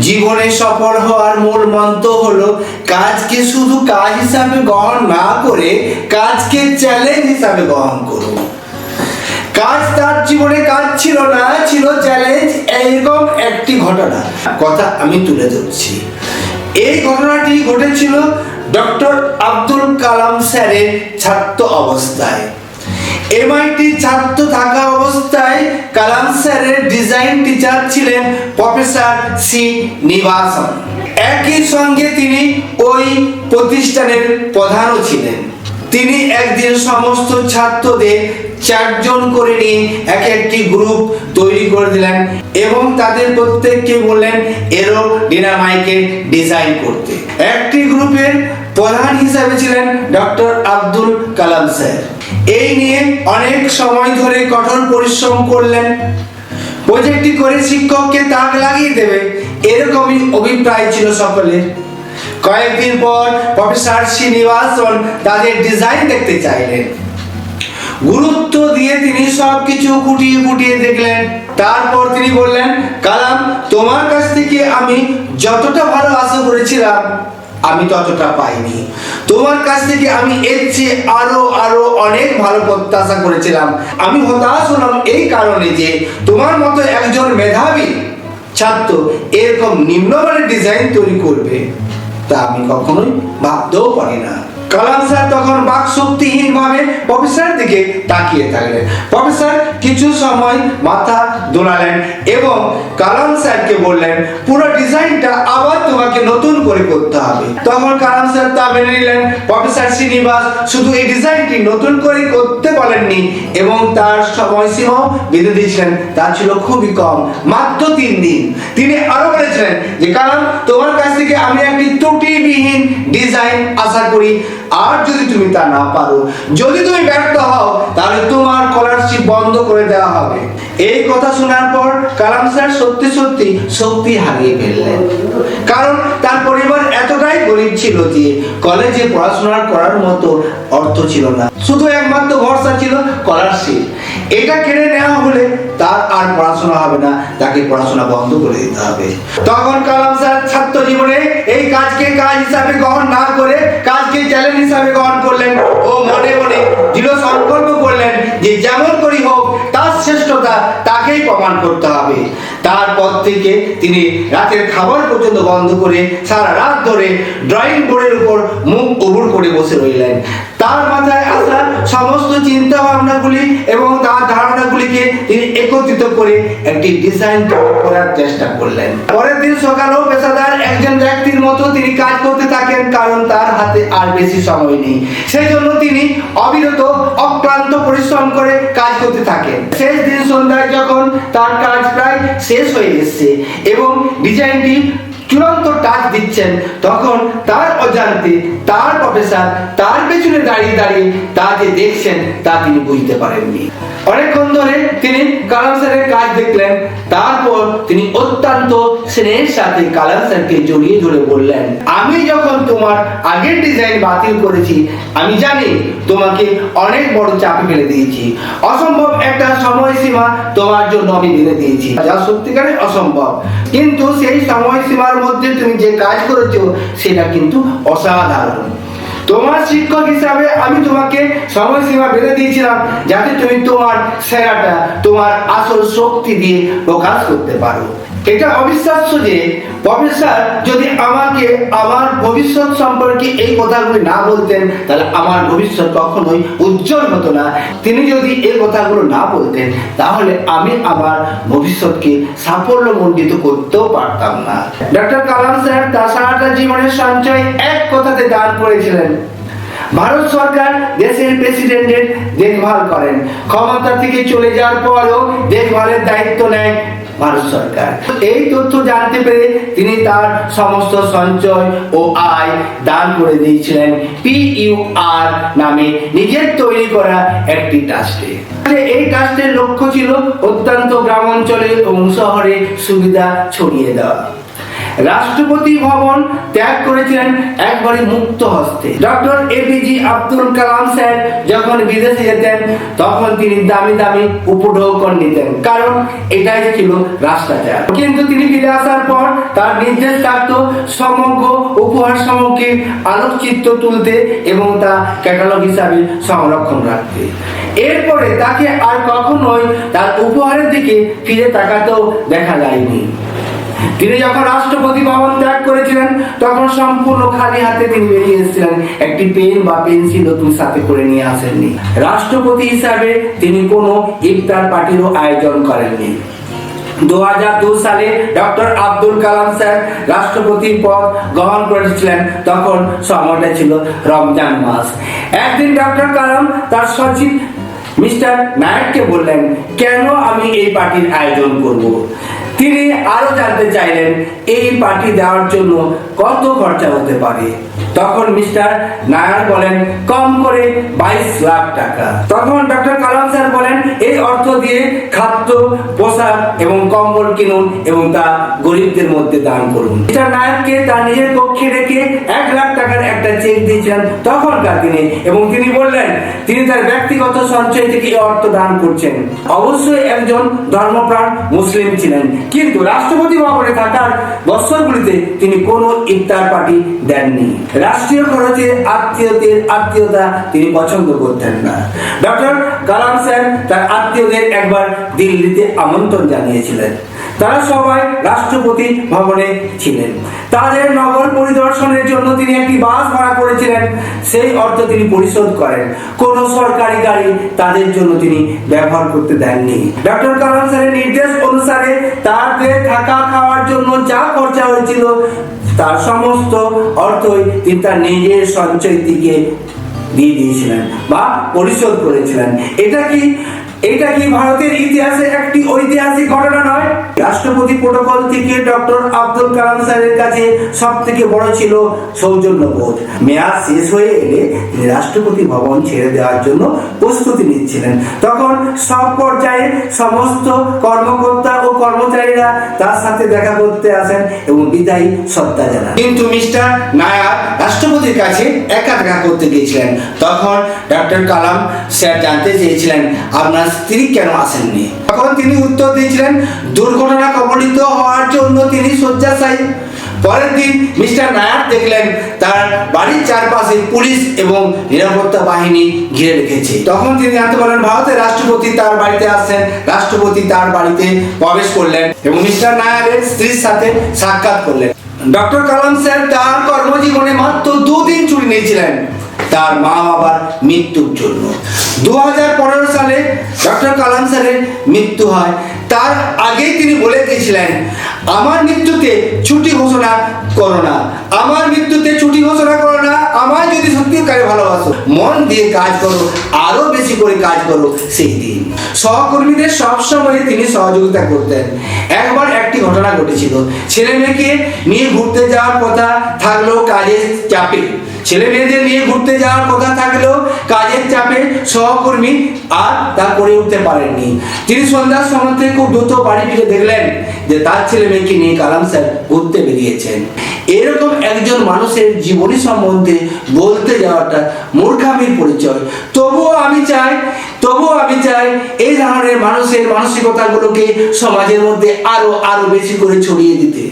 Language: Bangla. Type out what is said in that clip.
জীবনে সফল হওয়ার মূল মন্ত্র হলো, কাজকে শুধু কাজ হিসাবে গ্রহণ না করে কাজকে চ্যালেঞ্জ হিসাবে গ্রহণ করুন। কাজ তার জীবনে কাজ ছিল না, ছিল চ্যালেঞ্জ এইরকম একটি ঘটনা। কথা আমি তুলে ধরছি। এই ঘটনাটি ঘটেছিল ডক্টর আব্দুল কালাম স্যারের ছাত্র অবস্থায়। এমআইটি ছাত্র থাকা অবস্থায় কালাম স্যারের ডিজাইন টিচার ছিলেন প্রফেসর সি নিবাসন একই সঙ্গে তিনি ওই প্রতিষ্ঠানের প্রধানও ছিলেন। তিনি একদিন সমস্ত ছাত্রদের চারজন করে নিয়ে এক একটি গ্রুপ তৈরি করে দিলেন এবং তাদের প্রত্যেককে বললেন, এরো ডিনামাইকের ডিজাইন করতে। একটি গ্রুপের প্রধান হিসাবে ছিলেন ডক্টর আব্দুল কালাম স্যার। এই নিয়ে অনেক সময় ধরে কঠোর পরিশ্রম করলেন। প্রজেক্টটি করে শিক্ষককে তাক লাগিয়ে দেবে, এরকমই অভিপ্রায় ছিল সকলের। কয়েকদিন পর প্রফেসর শ্রীনিবাসন তাদের ডিজাইন দেখতে চাইলেন। গুরুত্ব দিয়ে তিনি সবকিছু কুটিয়ে কুটিয়ে দেখলেন। তারপর তিনি বললেন, কালাম, তোমার কাছ থেকে আমি যতটা ভালো আশা করেছিলাম আমি ততটা পাইনি। তোমার কাছ থেকে আমি এর চেয়ে আরও আরও অনেক ভালো প্রত্যাশা করেছিলাম। আমি হতাশ হলাম এই কারণে যে তোমার মতো একজন মেধাবী ছাত্র এরকম নিম্নমানের ডিজাইন তৈরি করবে তা আমি কখনোই ভাবতেও পারি না। কালাম স্যার তখন বাক শক্তিহীন ভাবে প্রফেসরের দিকে তাকিয়ে থাকলেন। প্রফেসর কিছু সময় মাথা দোলালেন এবং কালাম স্যারকে বললেন, পুরো ডিজাইনটা আবার তোমাকে নতুন করে করতে হবে। তখন কালাম স্যার তা মেনে নিলেন। প্রফেসর শ্রীনিবাস শুধু এই ডিজাইনটি নতুন করে করতে বলেননি এবং তার সময়সীমাও বেঁধে দিয়েছিলেন। তা ছিল খুবই কম, মাত্র তিন দিন। তিনি আরও বলেছিলেন যে কারণ তোমার কাছ থেকে আমি একটি ত্রুটিবিহীন ডিজাইন আশা করি আর যদি তুমি তা না পারো, যদি তুমি ব্যর্থ হও, তাহলে তোমার স্কলারশিপ বন্ধ করে দেওয়া হবে। এই কথা শোনার পর কালাম স্যার সত্যি সত্যি শক্তি হারিয়ে ফেললেন। কারণ তার পরিবার এতটাই গরিব ছিল যে কলেজে পড়াশোনা করার মতো অর্থ ছিল না। শুধু একমাত্র ভরসা ছিল স্কলারশিপ এটা কেড়ে নেওয়া হলে তার আর পড়াশোনা হবে না, তাকে পড়াশোনা বন্ধ করে দিতে হবে। তখন কালাম স্যার তিনি রাতের খাবার পর্যন্ত বন্ধ করে সারা রাত ধরে ড্রয়িং বোর্ডের উপর মুখ ওবর করে বসে রইলেন। তার মাথায় আসা সমস্ত চিন্তা ভাবনাগুলি এবং তার ধারণাগুলিকে তিনি একত্রিত করে একটি ডিজাইন করার চেষ্টা করলেন। পরের দিন সকালেও পেশাদার একজন ব্যক্তির মতো তিনি কাজ করতে থাকেন কারণ তার হাতে আর বেশি সময় নেই। সেই জন্য তিনি অবিরত, অক্লান্ত পরিশ্রম করে কাজ করতে থাকেন। শেষ দিন সন্ধ্যায় যখন তার কাজ প্রায় শেষ হয়ে এসেছে এবং ডিজাইনটি চূড়ান্ত টাচ দিচ্ছেন, তখন তার অজান্তে তার প্রফেসর তার পেছনে দাঁড়িয়ে দাঁড়িয়ে তা যে দেখছেন, তা তিনি বুঝতে পারেননি। অনেকক্ষণ ধরে তিনি কালাম স্যারের কাজ দেখলেন, তারপর তিনি অত্যন্ত স্নেহের সাথে কালাম স্যারকে জড়িয়ে ধরে বললেন, আমি যখন তোমার আগের ডিজাইন বাতিল করেছি, আমি জানি তোমাকে অনেক বড় চাপে ফেলে দিয়েছি। অসম্ভব একটা সময়সীমা তোমার জন্য আমি বেঁধে দিয়েছি। যা সত্যিকারের অসম্ভব। কিন্তু সেই সময়সীমার মধ্যে তুমি যে কাজ করেছ, সেটা কিন্তু অসাধারণ। তোমার শিক্ষক হিসাবে আমি তোমাকে সময়সীমা বেঁধে দিয়েছিলাম যাতে তুমি তোমার সেরাটা, তোমার আসল শক্তি দিয়ে প্রকাশ করতে পারো। এটা অবিশ্বাস্য যে প্রফেসর যদি আমাকে আমার ভবিষ্যৎ সম্পর্কে এই কথাগুলি না বলতেন, তাহলে আমার ভবিষ্যৎ কখনোই উজ্জ্বল হতো না। তিনি যদি এই কথাগুলো না বলতেন, তাহলে আমি আমার ভবিষ্যৎকে সাফল্যমণ্ডিত করতেও পারতাম না। ডক্টর কালাম স্যার তার সারাটা জীবনের সঞ্চয় এক কথাতে দান করেছিলেন। ভারত সরকার দেশের প্রেসিডেন্টের দেখভাল করেন। ক্ষমতা থেকে চলে যাওয়ার পরও দেখভালের দায়িত্ব নেয় ভারত সরকার। এই তথ্য জানতে পেরে তিনি তার সমস্ত সঞ্চয় ও আয় দান করে দিয়েছিলেন। পিইউআর নামে নিজের তৈরি করা একটি ট্রাস্টে। এই ট্রাস্টের লক্ষ্য ছিল অত্যন্ত গ্রামাঞ্চলে এবং শহরে সুবিধা ছড়িয়ে দেওয়া। রাষ্ট্রপতি ভবন ত্যাগ করেছিলেন একবারে মুক্ত হস্তে। Doctor APJ Abdul Kalam sir যখন বিদেশে যেতেন, তখন তিনি দামি দামি উপঢৌকন নিতেন। কারণ এটাই ছিল রাষ্ট্রাচার। কিন্তু তিনি ফিরে আসার পর তার নির্দেশ থাকতো সমগ্র উপহার সামগ্রীর আলোকচিত্র তুলতে এবং তা ক্যাটালগ হিসাবে সংরক্ষণ রাখতে। এরপরে তাকে আর কখনোই তার উপহারের দিকে ফিরে তাকাতেও দেখা যায়নি। তিনি যখন রাষ্ট্রপতি ভবন ত্যাগ করেছিলেন, তখন সম্পূর্ণ খালি হাতে তিনি বেরিয়ে এসেছিলেন। একটি পেন বা পেন্সিলও তিনি সাথে করে নিয়ে আসেননি। রাষ্ট্রপতি হিসাবে তিনি কোনো ইফতার পার্টিরও আয়োজন করেননি। দু সালে ডক্টর আব্দুল কালাম স্যার রাষ্ট্রপতির পদ গ্রহণ করেছিলেন, তখন সময়টা ছিল রমজান মাস। একদিন ডক্টর কালাম তার সচিব মিস্টার নায়ককে বললেন, কেন আমি এই পার্টির আয়োজন করব? তিনি আরও জানতে চাইলেন, এই পার্টি দেওয়ার জন্য কত খরচা হতে পারে? তখন মিস্টার নায়ার বলেন, কম করে বাইশ লাখ টাকা। তখন ডক্টর কালাম স্যার বলেন, এই অর্থ দিয়ে খাদ্য, পোশাক এবং কম্বল কিনুন এবং তা গরিবদের মধ্যে দান করুন। মিস্টার নায়ককে তার নিজের কক্ষে রেখে এক লাখ টাকার একটা চেক দিয়েছিলেন তখনকার দিনে এবং তিনি বললেন, তিনি তার ব্যক্তিগত সঞ্চয় থেকে এই অর্থ দান করছেন। অবশ্যই একজন ধর্মপ্রাণ মুসলিম ছিলেন। কিন্তু রাষ্ট্রপতি ভবনে থাকার বছরগুলিতে তিনি কোন ইফতার পার্টি দেননি। রাষ্ট্রীয় খরচে আত্মীয়দের আত্মীয়তা তিনি পছন্দ করতেন না। ডক্টর কালাম স্যার তার আত্মীয়দের একবার দিল্লিতে আমন্ত্রণ জানিয়েছিলেন। তারা সবাই রাষ্ট্রপতি ভবনে ছিলেন। তাদের নগর পরিদর্শনের জন্য তিনি একটি বাস ভাড়া করেছিলেন। সেই অর্থ তিনি পরিশোধ করেন। কোন সরকারি গাড়ি তাদের জন্য তিনি ব্যবহার করতে দেননি। ডক্টর কালাম স্যারের নির্দেশ অনুসারে তাদের থাকা খাওয়ার জন্য যা খরচা হয়েছিল, তার সমস্ত অর্থই তিনি তার নিজের সঞ্চয় থেকে দিয়ে দিয়েছিলেন বা পরিশোধ করেছিলেন। এটা কি এটা কি ভারতের ইতিহাসে একটি ঐতিহাসিক ঘটনা নয়? রাষ্ট্রপতি প্রোটোকল থেকে ডক্টর আব্দুল কালাম স্যারের কাছে সব থেকে বড় ছিল সৌজন্যবোধ। মেয়াদ শেষ হয়ে এলে তিনি রাষ্ট্রপতি ভবন ছেড়ে দেওয়ার জন্য প্রস্তুতি নিচ্ছিলেন। তখন সব পর্যায়ে সমস্ত কর্মকর্তা ও কর্মচারীরা তার সাথে দেখা করতে আসেন এবং বিদায়ী শ্রদ্ধা জানান। কিন্তু মিস্টার নায়ার রাষ্ট্রপতির কাছে একা দেখা করতে গিয়েছিলেন। তখন ডক্টর কালাম স্যার জানতে চেয়েছিলেন, আপনার স্ত্রী কেন আসেননি? তখন তিনি উত্তর দিয়েছিলেন, দুর্ঘটনা কবলিত হওয়ার জন্য তিনি শয্যাশায়ী। পরের দিন মিস্টার নায়ার দেখলেন, তার বাড়ির চারপাশে পুলিশ এবং নিরাপত্তা বাহিনী ঘিরে রেখেছে। তখন তিনি জানতে পারলেন, ভারতের রাষ্ট্রপতি তার বাড়িতে আসছেন। রাষ্ট্রপতি তার বাড়িতে প্রবেশ করলেন এবং মিস্টার নায়ারের স্ত্রীর সাথে সাক্ষাৎ করলেন। ডক্টর কালাম স্যার তার কর্মজীবনে মাত্র দুদিন চুরি নিয়েছিলেন। তার মা বাবার মৃত্যুর জন্য। দুহাজার পনেরো সালে ডক্টর কালাম স্যারের মৃত্যু হয়। তার আগেই তিনি বলে দিয়েছিলেন, আমার মৃত্যুতে ছুটি ঘোষণা করো না। আমার মৃত্যুতে ছুটি ঘোষণা করো না। আমার যদি সত্যিকারে ভালোবাসো, মন দিয়ে কাজ করো, আরও বেশি করে কাজ করো সেই দিন। সহকর্মীদের সবসময় তিনি সহযোগিতা করতেন। একবার একটি ঘটনা ঘটেছিল। ছেলে মেয়েকে নিয়ে ঘুরতে যাওয়ার কথা থাকল কাজের চাপে। ছেলে মেয়েদের নিয়ে ঘুরতে যাওয়ার কথা থাকলেও কাজের চাপে সহকর্মী আর তা করে উঠতে পারেননি। তিনি সন্ধ্যার সময় থেকে খুব দ্রুত বাড়ি ফিরে দেখলেন যে তার ছেলে মেয়েকে নিয়ে কালাম স্যার ঘুরতে বেরিয়েছেন। এরকম একজন মানুষের জীবনী সম্বন্ধে বলতে যাওয়াটা মূর্খামির পরিচয়। তবুও আমি চাই, তবুও আমি চাই এই ধরনের মানুষের মানসিকতাগুলোকে সমাজের মধ্যে আরও আরও বেশি করে ছড়িয়ে দিতে।